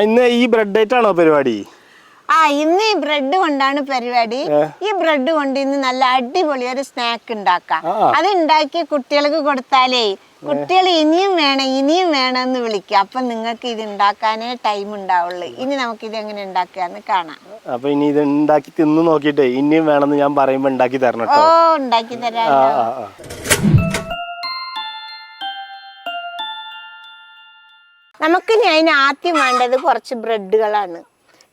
ഇന്ന് ഈ ബ്രെഡ് ആണോ പരിപാടി? ആ ഇന്ന് ഈ ബ്രെഡ് കൊണ്ടാണ് പരിപാടി. ഈ ബ്രെഡ് കൊണ്ട് ഇന്ന് നല്ല അടിപൊളി ഒരു സ്നാക്ക് ഉണ്ടാക്കാം. അത് ഉണ്ടാക്കി കുട്ടികൾക്ക് കൊടുത്താലേ കുട്ടികൾ ഇനിയും വേണം ഇനിയും വേണം എന്ന് വിളിക്കുക അപ്പൊ നിങ്ങൾക്ക് ഇത് ഉണ്ടാക്കാനേ ടൈം ഉണ്ടാവുള്ളൂ. ഇനി നമുക്ക് ഇത് എങ്ങനെ ഉണ്ടാക്കാന്ന് കാണാം. അപ്പൊ ഇനി ഇത് ഉണ്ടാക്കി തിന്ന് നോക്കിയിട്ടേ ഇനിയും വേണമെന്ന് ഞാൻ പറയുമ്പോ ഉണ്ടാക്കി തരണം ഓ ഉണ്ടാക്കി തരാം നമുക്ക് അതിന് ആദ്യം വേണ്ടത് കുറച്ച് ബ്രെഡുകളാണ്.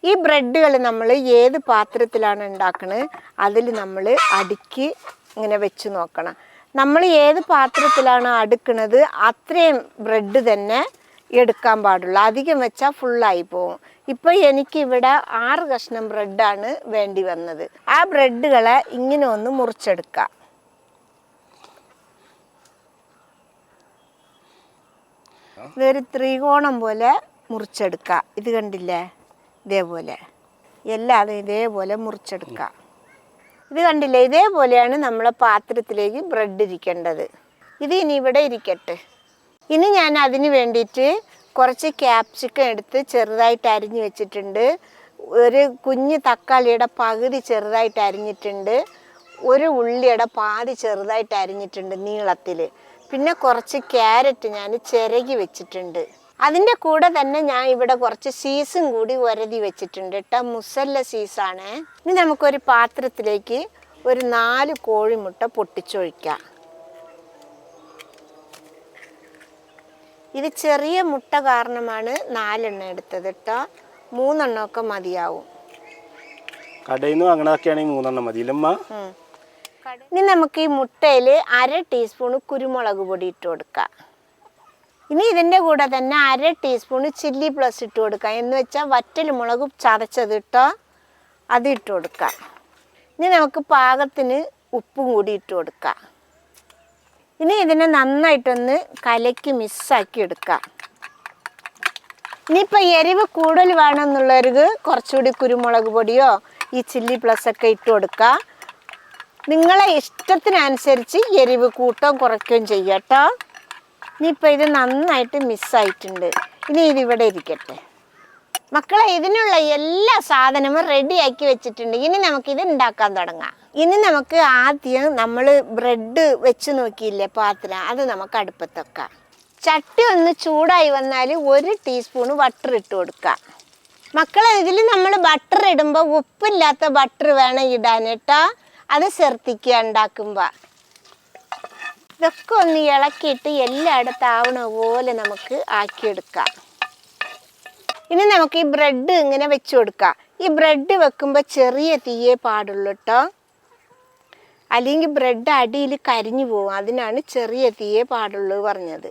ഈ ബ്രെഡുകൾ നമ്മൾ ഏത് പാത്രത്തിലാണ് ഉണ്ടാക്കുന്നത് അതിൽ നമ്മൾ അടുക്കി ഇങ്ങനെ വെച്ച് നോക്കണം. നമ്മൾ ഏത് പാത്രത്തിലാണ് അടുക്കുന്നത് അത്രയും ബ്രെഡ് തന്നെ എടുക്കാൻ പാടുള്ളൂ. അധികം വെച്ചാൽ ഫുള്ളായി പോകും ഇപ്പോൾ എനിക്കിവിടെ ആറ് കഷ്ണം ബ്രെഡാണ് വേണ്ടി വന്നത്. ആ ബ്രെഡുകളെ ഇങ്ങനെ ഒന്ന് മുറിച്ചെടുക്കാം. ഇതൊരു ത്രികോണം പോലെ മുറിച്ചെടുക്കുക ഇത് കണ്ടില്ലേ? ഇതേപോലെ. എല്ലാതും ഇതേപോലെ മുറിച്ചെടുക്കുക ഇത് കണ്ടില്ലേ? ഇതേപോലെയാണ് നമ്മളെ പാത്രത്തിലേക്ക് ബ്രെഡ് ഇരിക്കേണ്ടത്. ഇത് ഇനി ഇവിടെ ഇരിക്കട്ടെ. ഇനി ഞാൻ അതിന് വേണ്ടിയിട്ട് കുറച്ച് ക്യാപ്സിക്കം എടുത്ത് ചെറുതായിട്ട് അരിഞ്ഞു വെച്ചിട്ടുണ്ട്. ഒരു കുഞ്ഞ് തക്കാളിയുടെ പകുതി ചെറുതായിട്ട് അരിഞ്ഞിട്ടുണ്ട്. ഒരു ഉള്ളിയുടെ പാതി ചെറുതായിട്ട് അരിഞ്ഞിട്ടുണ്ട് നീളത്തിൽ പിന്നെ കുറച്ച് ക്യാരറ്റ് ഞാൻ ചിരകി വെച്ചിട്ടുണ്ട്. അതിന്റെ കൂടെ തന്നെ ഞാൻ ഇവിടെ കുറച്ച് സീസും കൂടി ഉരതി വെച്ചിട്ടുണ്ട്. കേട്ടോ മുസല്ല സീസാണ്. ഇനി നമുക്കൊരു പാത്രത്തിലേക്ക് ഒരു നാല് കോഴിമുട്ട പൊട്ടിച്ചൊഴിക്കാം. ഇത് ചെറിയ മുട്ട കാരണമാണ് നാലെണ്ണം എടുത്തത് കേട്ടോ മൂന്നെണ്ണമൊക്കെ മതിയാവും. കടയിൽ നിന്ന് വാങ്ങണതൊക്കെയാണെങ്കിൽ മൂന്നെണ്ണം മതി. ഇല്ലമ്മ ഉം. ഇനി നമുക്ക് ഈ മുട്ടയിൽ അര ടീസ്പൂൺ കുരുമുളക് പൊടി ഇട്ട് കൊടുക്കാം. ഇനി ഇതിന്റെ കൂടെ തന്നെ അര ടീസ്പൂൺ ചില്ലി പ്ലസ് ഇട്ട് കൊടുക്കാം. എന്ന് വെച്ചാൽ വറ്റൽ മുളക് ചതച്ചത് ഇട്ടോ അത് ഇട്ട് കൊടുക്കാം. ഇനി നമുക്ക് പാകത്തിന് ഉപ്പും കൂടി ഇട്ട് കൊടുക്കാം. ഇനി ഇതിനെ നന്നായിട്ടൊന്ന് കലക്കി മിസ്സാക്കി എടുക്കാം. ഇനിയിപ്പോൾ എരിവ് കൂടുതൽ വേണമെന്നുള്ളവർക്ക് കുറച്ചുകൂടി കുരുമുളക് പൊടിയോ ഈ ചില്ലി പ്ലസ് ഒക്കെ ഇട്ട് കൊടുക്കുക നിങ്ങളെ ഇഷ്ടത്തിനനുസരിച്ച് എരിവ് കൂട്ടം കുറയ്ക്കുകയും ചെയ്യട്ടോ ഇനിയിപ്പോൾ ഇത് നന്നായിട്ട് മിസ്സായിട്ടുണ്ട് ഇനി ഇതിവിടെ ഇരിക്കട്ടെ. മക്കളെ ഇതിനുള്ള എല്ലാ സാധനവും റെഡിയാക്കി വെച്ചിട്ടുണ്ട്. ഇനി നമുക്ക് ഇത് ഉണ്ടാക്കാൻ തുടങ്ങാം. ഇനി നമുക്ക് ആദ്യം നമ്മൾ ബ്രെഡ് വെച്ച് നോക്കിയില്ലേ പാത്രം? അത് നമുക്ക് അടുപ്പത്ത് വെക്കാം. ചട്ടി ഒന്ന് ചൂടായി വന്നാൽ ഒരു ടീസ്പൂൺ ബട്ടർ ഇട്ട് കൊടുക്കാം. മക്കളെ ഇതിൽ നമ്മൾ ബട്ടർ ഇടുമ്പോൾ ഉപ്പില്ലാത്ത ബട്ടർ വേണം ഇടാൻ കേട്ടോ. അത് ശ്രദ്ധിക്കുക ഉണ്ടാക്കുമ്പോൾ ഇതൊക്കെ ഒന്ന് ഇളക്കിയിട്ട് എല്ലായിടത്തും ആവണ പോലെ നമുക്ക് ആക്കിയെടുക്കാം. ഇനി നമുക്ക് ഈ ബ്രെഡ് ഇങ്ങനെ വെച്ച് കൊടുക്കാം. ഈ ബ്രെഡ് വെക്കുമ്പോൾ ചെറിയ തീയേ പാടുള്ളൂ കേട്ടോ അല്ലെങ്കിൽ ബ്രെഡ് അടിയിൽ കരിഞ്ഞു പോകും അതിനാണ് ചെറിയ തീയേ പാടുള്ളൂ പറഞ്ഞത്.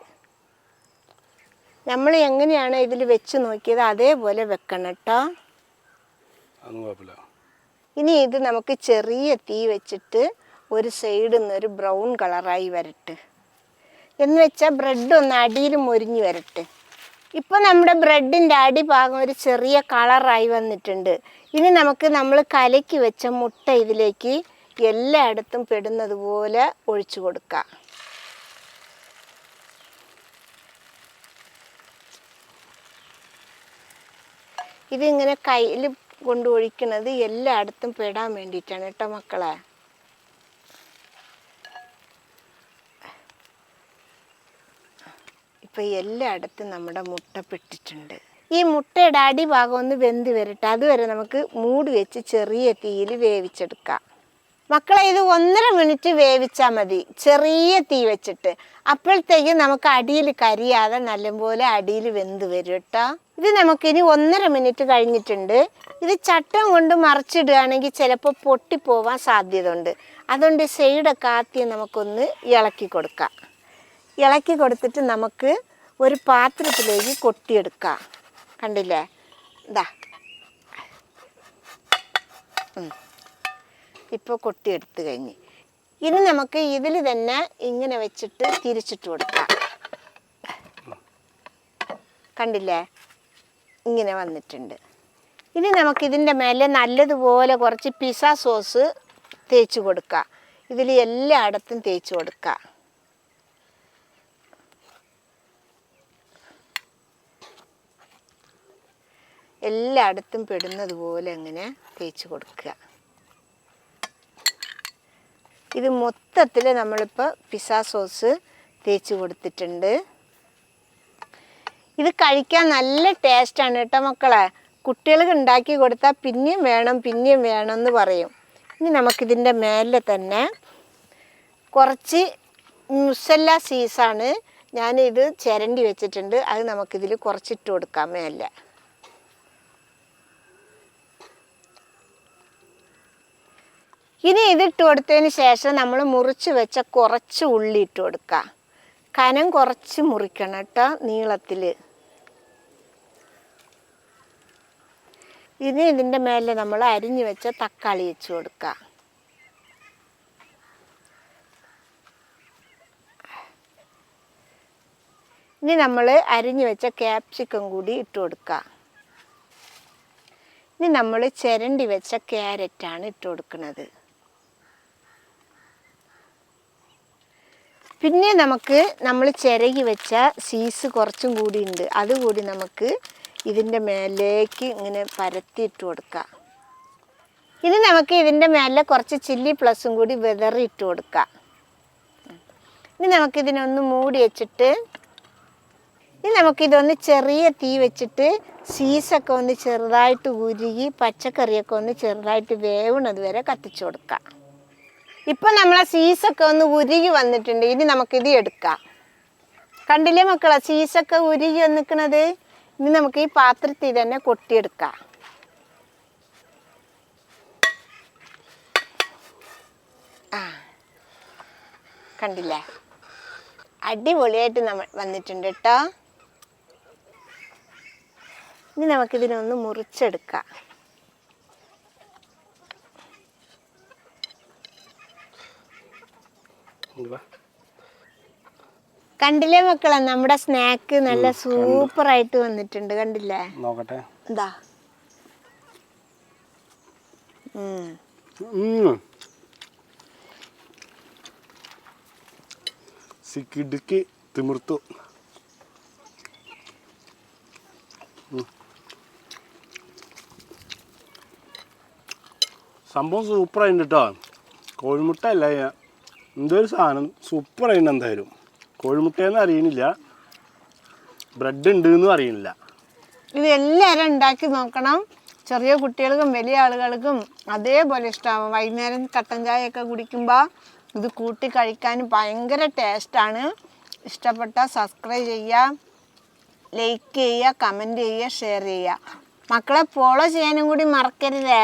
നമ്മൾ എങ്ങനെയാണ് ഇതിൽ വെച്ച് നോക്കിയത്? അതേപോലെ വെക്കണം കേട്ടോ ഇനി ഇത് നമുക്ക് ചെറിയ തീ വെച്ചിട്ട് ഒരു സൈഡിൽ നിന്ന് ഒരു ബ്രൗൺ കളറായി വരട്ടെ. എന്ന് വെച്ചാൽ ബ്രെഡ് ഒന്ന് അടിയിൽ മുരിഞ്ഞു വരട്ടെ. ഇപ്പോൾ നമ്മുടെ ബ്രെഡിന്റെ അടിഭാഗം ഒരു ചെറിയ കളറായി വന്നിട്ടുണ്ട്. ഇനി നമുക്ക് നമ്മൾ കലക്കി വെച്ച മുട്ട ഇതിലേക്ക് എല്ലായിടത്തും പെടുന്നത് പോലെ ഒഴിച്ചു കൊടുക്കാം. ഇതിങ്ങനെ കയ്യിൽ കൊണ്ട് ഒഴിക്കുന്നത് എല്ലായിടത്തും പെടാൻ വേണ്ടിയിട്ടാണ് കേട്ടോ മക്കളെ. ഇപ്പം എല്ലായിടത്തും നമ്മുടെ മുട്ട പെട്ടിട്ടുണ്ട്. ഈ മുട്ടയുടെ അടിഭാഗം ഒന്ന് വെന്ത് വരട്ടെ. അതുവരെ നമുക്ക് മൂടി വെച്ച് ചെറിയ തീയിൽ വേവിച്ചെടുക്കാം. മക്കളെ ഇത് ഒന്നര മിനിറ്റ് വേവിച്ചാൽ മതി. ചെറിയ തീ വെച്ചിട്ട്. അപ്പോഴത്തേക്ക് നമുക്ക് അടിയിൽ കരിയാതെ നല്ലപോലെ അടിയിൽ വെന്ത് വരും കേട്ടോ. ഇത് നമുക്കിനി ഒന്നര മിനിറ്റ് കഴിഞ്ഞിട്ടുണ്ട്. ഇത് ചട്ടം കൊണ്ട് മറിച്ചിടുകയാണെങ്കിൽ ചിലപ്പോൾ പൊട്ടിപ്പോവാൻ സാധ്യത ഉണ്ട് അതുകൊണ്ട് സൈഡൊക്കെ ആദ്യം നമുക്കൊന്ന് ഇളക്കി കൊടുക്കാം. ഇളക്കി കൊടുത്തിട്ട് നമുക്ക് ഒരു പാത്രത്തിലേക്ക് കൊട്ടിയെടുക്കാം. കണ്ടില്ലേ? ഇതാ ഇപ്പോൾ കൊട്ടിയെടുത്ത് കഴിഞ്ഞ്. ഇനി നമുക്ക് ഇതിൽ തന്നെ ഇങ്ങനെ വെച്ചിട്ട് തിരിച്ചിട്ട് കൊടുക്കാം. കണ്ടില്ലേ? ഇങ്ങനെ വന്നിട്ടുണ്ട്. ഇനി നമുക്ക് ഇതിന്റെ മേലെ നല്ലതുപോലെ കുറച്ച് പിസ സോസ് തേച്ച് കൊടുക്കുക ഇതിൽ എല്ലായിടത്തും തേച്ച് കൊടുക്കുക എല്ലായിടത്തും പെടുന്നതുപോലെ അങ്ങനെ തേച്ച് കൊടുക്കുക. ഇത് മൊത്തത്തിൽ നമ്മളിപ്പോൾ പിസ്സ സോസ് തേച്ച് കൊടുത്തിട്ടുണ്ട്. ഇത് കഴിക്കാൻ നല്ല ടേസ്റ്റാണ് കേട്ടോ മക്കളെ. കുട്ടികൾക്ക് ഉണ്ടാക്കി കൊടുത്താൽ പിന്നെയും വേണം പിന്നെയും വേണം എന്ന് പറയും. ഇനി നമുക്കിതിന്റെ മേലെ തന്നെ കുറച്ച് മുസല്ല സീസാണ് ഞാനിത് ചിരണ്ടി വെച്ചിട്ടുണ്ട്. അത് നമുക്കിതിൽ കുറച്ചിട്ട് കൊടുക്കാം മേലെ. ഇനി ഇതിട്ട് കൊടുത്തതിന് ശേഷം നമ്മൾ മുറിച്ച് വെച്ച കുറച്ച് ഉള്ളി ഇട്ട് കൊടുക്കുക കനം കുറച്ച് മുറിക്കണം കേട്ടോ നീളത്തിൽ ഇനി ഇതിന്റെ മേലെ നമ്മൾ അരിഞ്ഞു വെച്ച തക്കാളി വെച്ച് കൊടുക്കുക ഇനി നമ്മൾ അരിഞ്ഞു വെച്ച ക്യാപ്സിക്കം കൂടി ഇട്ട് കൊടുക്കുക ഇനി നമ്മൾ ചിരണ്ടി വെച്ച ക്യാരറ്റാണ് ഇട്ട് കൊടുക്കുന്നത് പിന്നെ നമുക്ക് നമ്മൾ ചിരകി വെച്ച സീസ് കുറച്ചും കൂടി ഉണ്ട് അതുകൂടി നമുക്ക് ഇതിന്റെ മേലേക്ക് ഇങ്ങനെ പരത്തിയിട്ട് കൊടുക്കാം. ഇനി നമുക്ക് ഇതിന്റെ മേലെ കുറച്ച് ചില്ലി പ്ലസും കൂടി വിതറിയിട്ട് കൊടുക്കാം. ഇനി നമുക്കിതിനൊന്ന് മൂടി വെച്ചിട്ട് ഇനി നമുക്കിതൊന്ന് ചെറിയ തീ വെച്ചിട്ട് സീസൊക്കെ ഒന്ന് ചെറുതായിട്ട് ഉരുകി പച്ചക്കറിയൊക്കെ ഒന്ന് ചെറുതായിട്ട് വേവണത് വരെ കത്തിച്ചു കൊടുക്കാം. ഇപ്പം നമ്മളെ സീസൊക്കെ ഒന്ന് ഉരുകി വന്നിട്ടുണ്ട്. ഇനി നമുക്കിത് എടുക്കാം. കണ്ടില്ലേ മക്കളെ? സീസൊക്കെ ഉരുകി വന്നിക്കണത്? ഇനി നമുക്ക് ഈ പാത്രത്തിൽ തന്നെ കൊട്ടിയെടുക്കാം. ആ. കണ്ടില്ലേ? അടിപൊളിയായിട്ട് നമ്മൾ വന്നിട്ടുണ്ട് കേട്ടോ. ഇനി നമുക്കിതിനൊന്ന് മുറിച്ചെടുക്കാം. കണ്ടില്ലേ മക്കളെ? നമ്മുടെ സ്നാക്ക് നല്ല സൂപ്പർ ആയിട്ട് വന്നിട്ടുണ്ട്. കണ്ടില്ലേ? നോക്കട്ടെ. എന്താ. സിക്കിടുക്കി തിമിർത്തു. സംഭവം സൂപ്പറായിട്ടുണ്ട് കേട്ടോ കോഴിമുട്ട അല്ല? ഞാൻ എന്തൊരു സാധനം. സൂപ്പർ ആയിട്ട് എന്തായാലും. കോഴിമുട്ടയെന്ന് അറിയണില്ല. ബ്രെഡ് ഉണ്ട് എന്നും അറിയണില്ല. ഇത് എല്ലാവരും ഉണ്ടാക്കി നോക്കണം. ചെറിയ കുട്ടികൾക്കും വലിയ ആളുകൾക്കും അതേപോലെ ഇഷ്ടമാവും വൈകുന്നേരം കട്ടൻ ചായയൊക്കെ കുടിക്കുമ്പോൾ ഇത് കൂട്ടി കഴിക്കാൻ ഭയങ്കര ടേസ്റ്റാണ് ഇഷ്ടപ്പെട്ട സബ്സ്ക്രൈബ് ചെയ്യുക ലൈക്ക് ചെയ്യുക കമന്റ് ചെയ്യുക ഷെയർ ചെയ്യുക. മക്കളെ ഫോളോ ചെയ്യാനും കൂടി മറക്കരുതേ.